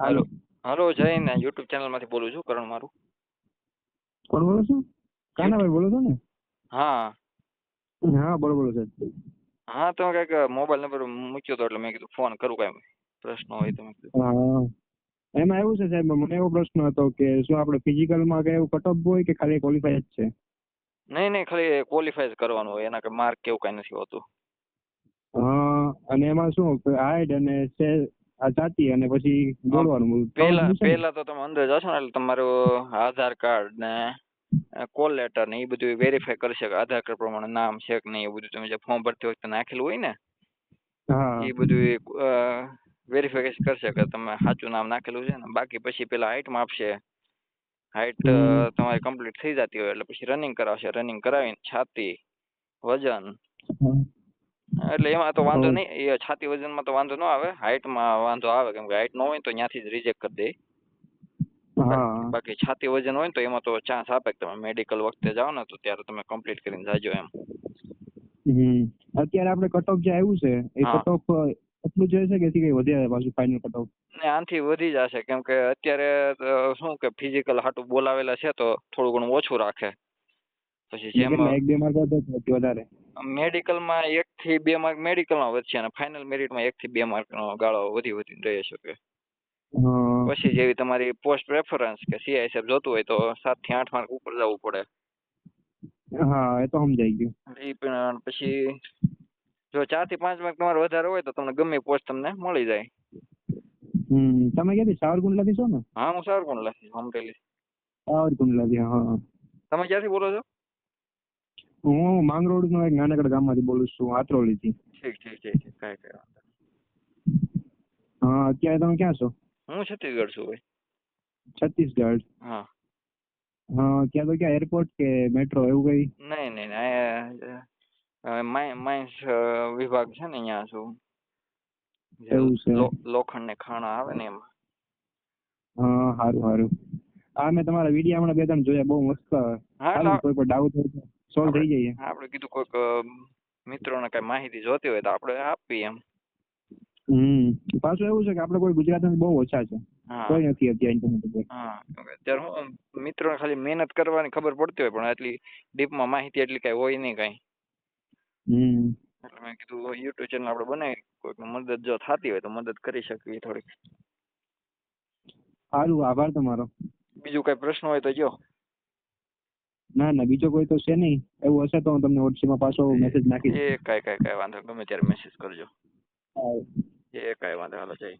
હાલો. Hello જય ને YouTube ચેનલમાંથી બોલું છું કરણ મારું. કોણ બોલો છો? કાનાભાઈ બોલો છો ને? હા. હા બોલો બોલો સાહેબ. હા તો કંઈક મોબાઈલ નંબર મૂક્યો તો એટલે મેં કીધું ફોન કરું કઈ પ્રશ્ન હોય તો એમાં એવું છે સાહેબ મને એવો પ્રશ્ન હતો કે શું આપણે ફિઝિકલમાં કઈ એવું કટઅપ હોય કે ખાલી ક્વોલિફાય જ છે? નહીં નહીં ખાલી ક્વોલિફાય જ કરવાનું હોય. એના કે માર્ક કેવું કઈ નથી હોતું. હા અને એમાં શું હાઈટ અને આ જાતિ અને પછી દોડવાનું પેલા? પહેલા તો તમે અંદર જશો ને એટલે તમારું આધાર કાર્ડ ને કોલ લેટર ને એ બધું વેરીફાઈ કરશે કે આધાર કાર્ડ પ્રમાણે નામ છે કે નહીં એ બધું તમે જે ફોર્મ ભરતી વખતે નાખેલું હોય ને એ બધું વેરીફિકેશન કરશે કે તમે સાચું નામ નાખેલું છે ને. બાકી પછી પેલા હાઈટ માપશે. હાઈટ. તમારી કમ્પ્લીટ થઈ જતી હોય એટલે પછી રનિંગ કરાવશે. રનિંગ કરાવીને છાતી વજન. એટલે એમાં તો વાંધો નહીં એ છાતી વજનમાં તો વાંધો ન આવે હાઈટમાં વાંધો આવે કેમ કે હાઈટ ન હોય તો ત્યાંથી જ રિજેક્ટ કરી દે. બાકી છાતી વજન હોય તો એમાં તો ચાન્સ આપે કે તમે મેડિકલ વખતે જાઓ ને તો ત્યારે તમે કમ્પ્લીટ કરીને જાજો એમ. અત્યારે આપણે કટઓફ જે આવ્યું છે એ. કટઓફ એટલું જ છે કે કઈ વધ્યા પાછું ફાઇનલ કટઓફ ને આનથી વધી જશે કેમ કે અત્યારે શું કે ફિઝિકલ હાટું બોલાવેલા છે તો થોડું ઘણું ઓછું રાખે. પછી જેમ એક બે માર્ક વધારે. મેડિકલમાં એક થી બે માર્ક મેડિકલમાં વધશે અને ફાઇનલ મેરિટમાં એક થી બે માર્કનો ગાળો વધી વધીને રહી શકે પછી જેવી તમારી પોસ્ટ પ્રેફરન્સ કે સીઆઈએસએફ જોતું હોય તો સાતથી આઠ માર્ક ઉપર જવું પડે. હા એ તો સમજાઈ ગયું. એ પણ પછી જો ચારથી પાંચ માર્ક તમારે વધારે હોય તો તમને ગમે પોસ્ટ તમને મળી જાય. હમ તમે ક્યાંથી? સાવરકુંડલાથી છો ને? હા હું લખીશ અમરેલી સાવરકુંડલાથી હા. તમે ક્યાંથી બોલો છો? હું માંગરોળ નો એક નાનકડા ગામમાંથી બોલું છું આત્રોલીથી. ઠીક ઠીક ઠીક ઠીક કઈ કઈ વાંધો હા અત્યારે તમે ક્યાં છો? હું છત્તીસગઢ છું ભાઈ. છત્તીસગઢ? હા. હા ક્યાં તો ક્યાં એરપોર્ટ કે મેટ્રો એવું કઈ? નહીં નહીં માઇન્સ વિભાગ છે ને અહીંયા છું એવું છે. લોખંડ ને ખાણા આવે ને એમાં. હા સારું સારું હા મેં તમારા વીડિયો હમણાં બે ત્રણ જોયા બહુ મસ્ત. હા કોઈ પણ ડાઉટ હોય સોલ્વ થઈ જાય આપણે કીધું કોઈક મિત્રોને કઈ માહિતી જોતી હોય તો આપણે આપીએ એમ. હમ. પાછું એવું છે કે આપણે કોઈ ગુજરાતમાં બહુ ઓછા છે. કોઈ નથી અત્યારે ઇન્ટરનેટ ઉપર. અત્યારે હું મિત્રોને ખાલી મહેનત કરવાની ખબર પડતી હોય પણ એટલી ડીપમાં માહિતી એટલી કઈ હોય નહીં કઈ. હમ. એટલે મેં કીધું યુટ્યુબ ચેનલ આપણે બનાવી કોઈક મદદ જો થતી હોય તો મદદ કરી શકીએ થોડીક. સારું આભાર તમારો. બીજું કઈ પ્રશ્ન હોય તો જો ના ના બીજો કોઈ તો છે નહીં. એવું હશે તો હું તમને વોટ્સએપમાં પાછો મેસેજ નાખીશ. એ કાંઈ કાંઈ કાંઈ વાંધો. ગમે ત્યારે મેસેજ કરજો. એ કાંઈ વાંધો હાલો જય